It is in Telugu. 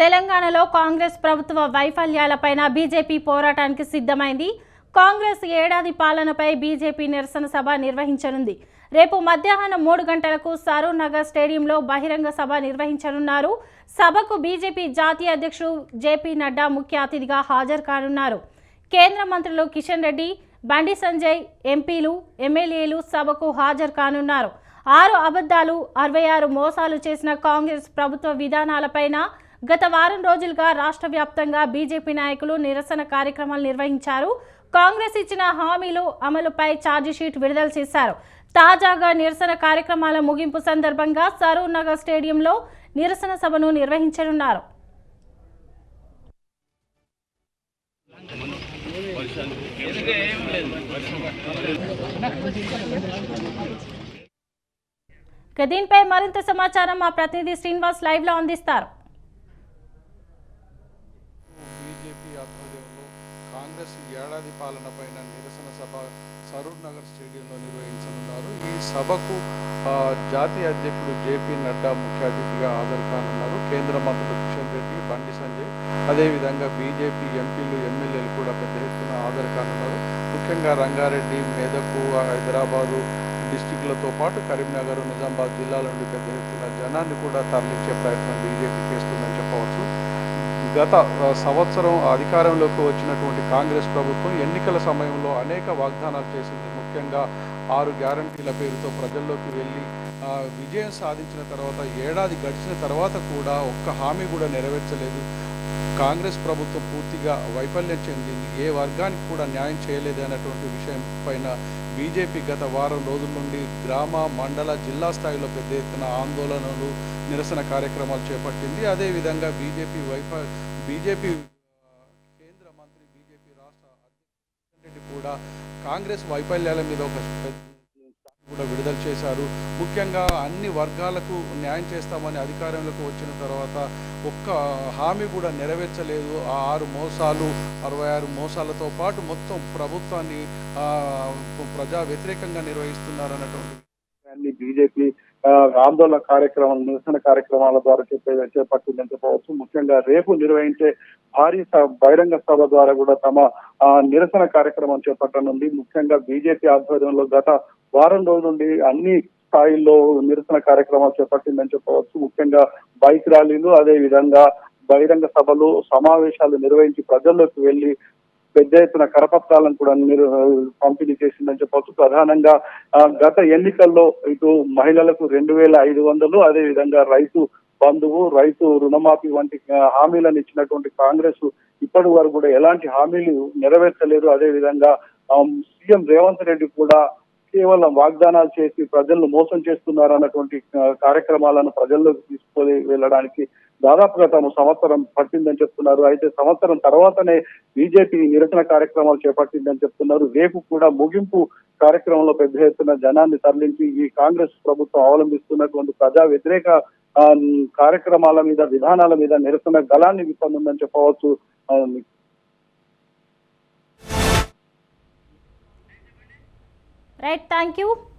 తెలంగాణలో కాంగ్రెస్ ప్రభుత్వ వైఫల్యాలపైన బీజేపీ పోరాటానికి సిద్ధమైంది. కాంగ్రెస్ ఏడాది పాలనపై బీజేపీ నిరసన సభ నిర్వహించనుంది. రేపు మధ్యాహ్నం మూడు గంటలకు సరూర్ నగర్ స్టేడియంలో బహిరంగ సభ నిర్వహించనున్నారు. సభకు బీజేపీ జాతీయ అధ్యక్షుడు జేపీ నడ్డా ముఖ్య అతిథిగా హాజరు కానున్నారు. కేంద్ర మంత్రులు కిషన్ రెడ్డి బండి సంజయ్ ఎంపీలు ఎమ్మెల్యేలు సభకు హాజరు కానున్నారు. ఆరు అబద్ధాలు అరవై ఆరు మోసాలు చేసిన కాంగ్రెస్ ప్రభుత్వ విధానాలపైన గత వారం రోజులుగా రాష్ట్ర వ్యాప్తంగా బీజేపీ నాయకులు నిరసన కార్యక్రమాలు నిర్వహించారు. కాంగ్రెస్ ఇచ్చిన హామీలు అమలుపై ఛార్జిషీట్ విడుదల చేశారు. తాజాగా నిరసన కార్యక్రమాల ముగింపు సందర్భంగా సరూర్ నగర్ స్టేడియంలో నిరసన సభను నిర్వహించనున్నారు. దీనిపై మరింత సమాచారం మా ప్రతినిధి శ్రీనివాస్ లైవ్లో అందిస్తారు బీజేపీ ఆధ్వర్యంలో కాంగ్రెస్ ఏడాది పాలన పైన నిరసన సభ సరూర్ నగర్ స్టేడియంలో నిర్వహించనున్నారు. ఈ సభకు ఆ, జాతీయ అధ్యక్షుడు జేపీ నడ్డా ముఖ్య అతిథిగా హాజరుకానున్నారు కేంద్ర మంత్రులు కిషన్ రెడ్డి బండి సంజయ్ అదేవిధంగా బీజేపీ ఎంపీలు ఎమ్మెల్యేలు కూడా పెద్ద ఎత్తున హాజరుకానున్నారు ముఖ్యంగా రంగారెడ్డి మెదకు హైదరాబాదు డిస్టిక్లతో పాటు కరీంనగర్ నిజామాబాద్ జిల్లాల నుండి పెద్ద ఎత్తున జనాన్ని కూడా తరలించే ప్రయత్నం బీజేపీ గత సంవత్సరం అధికారంలోకి వచ్చినటువంటి కాంగ్రెస్ ప్రభుత్వం ఎన్నికల సమయంలో అనేక వాగ్దానాలు చేసింది. ముఖ్యంగా ఆరు గ్యారంటీల పేరుతో ప్రజల్లోకి వెళ్ళి విజయం సాధించిన తర్వాత ఏడాది గడిచిన తర్వాత కూడా ఒక్క హామీ కూడా నెరవేర్చలేదు. కాంగ్రెస్ ప్రభుత్వం పూర్తిగా వైఫల్యం చెందింది. ఏ వర్గానికి కూడా న్యాయం చేయలేదు అనేటువంటి విషయం పైన బీజేపీ గత వారం రోజుల నుండి గ్రామ మండల జిల్లా స్థాయిలో పెద్ద ఎత్తున ఆందోళనలు నిరసన కార్యక్రమాలు చేపట్టింది. అదేవిధంగా బీజేపీ వైఫ బీజేపీ కేంద్ర మంత్రి బీజేపీ రాష్ట్ర అధ్యక్షుడు కూడా కాంగ్రెస్ వైఫల్యాల మీద ఒక పెద్ద విడుదల చేశారు. ముఖ్యంగా అన్ని వర్గాలకు న్యాయం చేస్తామని అధికారంలోకి వచ్చిన తర్వాత ఒక్క హామీ కూడా నెరవేర్చలేదు. ఆ ఆరు మోసాలు అరవై ఆరు మోసాలతో పాటు మొత్తం ప్రభుత్వాన్ని ప్రజా వ్యతిరేకంగా నిర్వహిస్తున్నారు అన్నటువంటి బీజేపీ ఆందోళన కార్యక్రమం నిరసన కార్యక్రమాల ద్వారా చెప్పే చేపట్టిందని చెప్పవచ్చు ముఖ్యంగా రేపు నిర్వహించే భారీ బహిరంగ సభ ద్వారా కూడా తమ నిరసన కార్యక్రమం చేపట్టనుంది. ముఖ్యంగా బీజేపీ ఆధ్వర్యంలో గత వారం రోజుల నుండి అన్ని స్థాయిల్లో నిరసన కార్యక్రమాలు చేపట్టిందని చెప్పవచ్చు. ముఖ్యంగా బైక్ ర్యాలీలు అదే విధంగా బహిరంగ సభలు సమావేశాలు నిర్వహించి ప్రజల్లోకి వెళ్ళి పెద్ద ఎత్తున కరపత్రాలను కూడా మీరు పంపిణీ చేసిందని చెప్పవచ్చు. ప్రధానంగా గత ఎన్నికల్లో ఇటు మహిళలకు రెండు వేల ఐదు వందలు అదే విధంగా రైతు బంధువు రైతు రుణమాఫీ వంటి హామీలను ఇచ్చినటువంటి కాంగ్రెస్ ఇప్పటి వరకు కూడా ఎలాంటి హామీలు నెరవేర్చలేదు. అదే విధంగా సీఎం రేవంత్ రెడ్డి కూడా కేవలం వాగ్దానాలు చేసి ప్రజలను మోసం చేస్తున్నారు అన్నటువంటి కార్యక్రమాలను ప్రజల్లోకి తీసుకొని వెళ్ళడానికి దాదాపుగా తాము సంవత్సరం పట్టిందని చెప్తున్నారు. అయితే సంవత్సరం తర్వాతనే బీజేపీ నిరసన కార్యక్రమాలు చేపట్టిందని చెప్తున్నారు. రేపు కూడా ముగింపు కార్యక్రమంలో పెద్ద ఎత్తున జనాన్ని తరలించి ఈ కాంగ్రెస్ ప్రభుత్వం అవలంబిస్తున్నటువంటి ప్రజా వ్యతిరేక కార్యక్రమాల మీద విధానాల మీద నిరసన గలాన్ని విప్పనుందని చెప్పవచ్చు. right thank you.